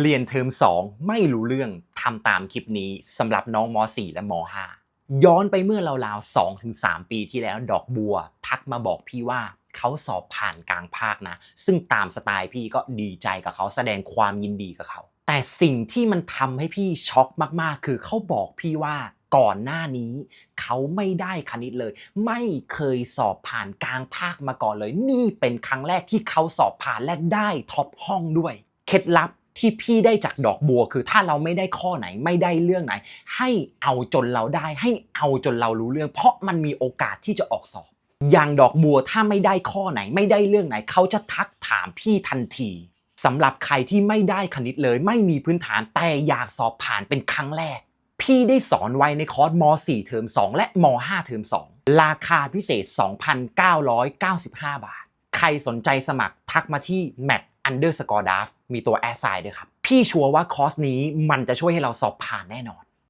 เรียนเทอม2 ไม่รู้เรื่องทำตามคลิปนี้สำหรับน้องม .4 และม .5 ย้อนไปเมื่อราวๆ2-3ปีที่แล้วดอกบัว ทักมาบอกพี่ว่าเขาสอบผ่านกลางภาคนะ ซึ่งตามสไตล์พี่ก็ดีใจกับเขาแสดงความยินดีกับเขา แต่สิ่งที่มันทำให้พี่ช็อกมากๆ คือเขาบอกพี่ว่าก่อนหน้านี้เขาไม่ได้คณิตเลย ไม่เคยสอบผ่านกลางภาคมาก่อนเลย นี่เป็นครั้งแรกที่เขาสอบผ่านและได้ท็อปห้องด้วย เคล็ดลับ ที่พี่ได้จากดอกบัว คือถ้าเราไม่ได้ข้อไหนไม่ได้เรื่องไหน ให้เอาจนเราได้ ให้เอาจนเรารู้เรื่อง เพราะมันมีโอกาสที่จะออกสอบ อย่างดอกบัวถ้าไม่ได้ข้อไหน ไม่ได้เรื่องไหน เขาจะทักถามพี่ทันทีสำหรับใครที่ไม่ได้คณิตเลย ไม่มีพื้นฐานแต่อยากสอบผ่านเป็นครั้งแรก พี่ได้สอนไว้ในคอร์สม .4 เทอม2 และม .5 เทอม2 ราคาพิเศษ 2,995 บาท รสนใจสมัครทักมาที่ mat underscore daf มีตัวแอสไซด์ด้วยครับ พี่ชัวร์ว่าคอร์สนี้มันจะช่วยให้เราสอบผ่านแน่นอน